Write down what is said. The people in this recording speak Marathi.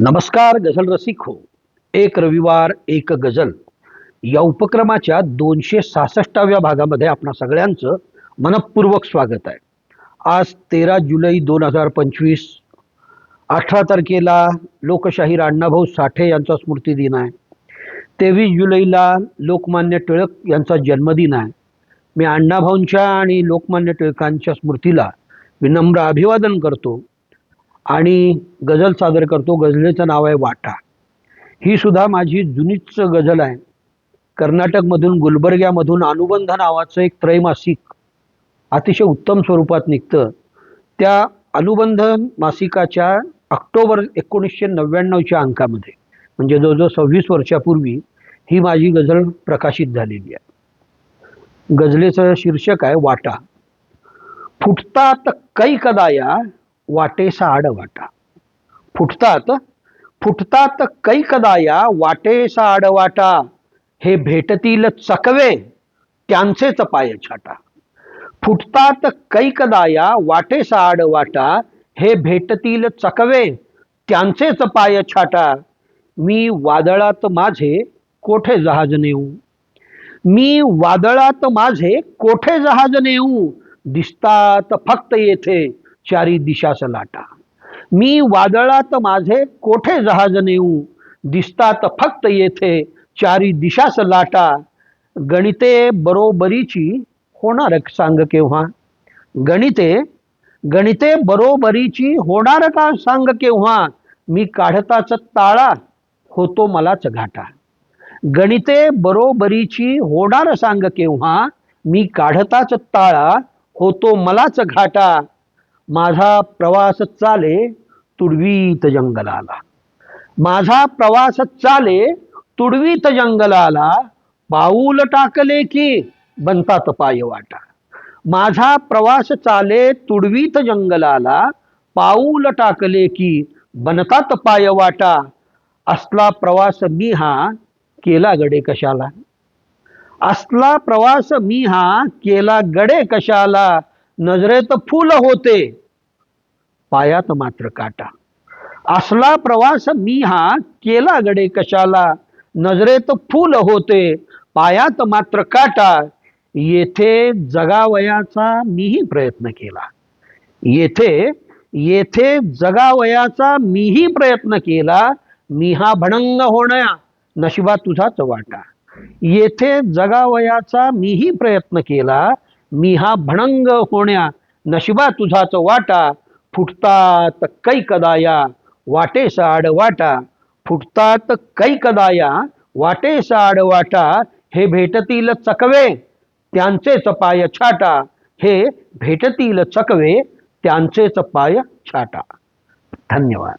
नमस्कार गझल रसिक हो एक रविवार एक गझल. या उपक्रमाच्या दोनशे सहासष्टाव्या भागामध्ये आपणा सगळ्यांचं मनपूर्वक स्वागत आहे. आज तेरा जुलै दोन हजार पंचवीस. अठरा तारखेला लोकशाहीर अण्णाभाऊ साठे यांचा स्मृतिदिन आहे. तेवीस जुलैला लोकमान्य टिळक यांचा जन्मदिन आहे. मी अण्णाभाऊंच्या आणि लोकमान्य टिळकांच्या स्मृतीला विनम्र अभिवादन करतो. आणि गझल सादर करतो. गझलेचं नाव आहे वाटा. ही सुद्धा माझी जुनीच गझल आहे. कर्नाटकमधून गुलबर्ग्यामधून अनुबंध नावाचं एक त्रैमासिक अतिशय उत्तम स्वरूपात निघतं. त्या अनुबंध मासिकाच्या ऑक्टोबर एकोणीसशे नव्याण्णवच्या अंकामध्ये म्हणजे जवळजवळ सव्वीस वर्षापूर्वी ही माझी गझल प्रकाशित झालेली आहे. गझलेचं शीर्षक आहे वाटा. फुटतात कैकदाया वाटेसा आडवाटा. फुटतात? फुटतात कैकदाया वाटेसा आडवाटा. हे भेटतील चकवे त्यांचेच पाय छाटा. फुटतात कैकदाया वाटेसा आडवाटा. हे भेटतील चकवे त्यांचेच पाय छाटा. मी वादळात माझे कोठे जहाज नेऊ? मी वादळात माझे कोठे जहाज नेऊ? दिसतात फक्त येथे चारी दिशास लाटा मी वादळात माझे कोठे जहाज नेऊ? दिसतात फक्त येथे चारी दिशास लाटा गणिते बरोबरीची होणार सांग केव्हा? गणिते गणिते बरोबरीची होणार का सांग केव्हा? मी काढताच ताळा होतो मलाच घाटा. गणिते बरोबरीची होणार सांग केव्हा? मी काढताच ताळा होतो मलाच घाटा. माझा प्रवास चाले तुडवीत जंगलाला. माझा प्रवास चाले तुडवीत जंगलाला पाऊल टाकले की बनतात पाय वाटा. माझा प्रवास चाले तुडवीत जंगलाला पाऊल टाकले की बनतात पाय वाटा. असला प्रवास मी हा केला गडे कशाला? असला प्रवास मी हा केला गडे कशाला? नजरेत फुल होते. पायात मात्र काटा. असला प्रवास मी हा केला गडे कशाला? नजरेत फुल होते पायात मात्र काटा. येथे जगावयाचा मीही प्रयत्न केला. येथे येथे जगावयाचा मीही प्रयत्न केला. मी हा भणंग होण्या नशिबा तुझाच वाटा. येथे जगावयाचा मीही प्रयत्न केला. मी हा भणंग होण्या नशिबा तुझाच वाटा फुटतात कैकदाया वाटेस आडवाटा फुटतात कैकदाया वाटेस आडवाटा हे भेटतील चकवे त्यांचेच पाय छाटा. हे भेटतील चकवे त्यांचेच पाय छाटा. धन्यवाद.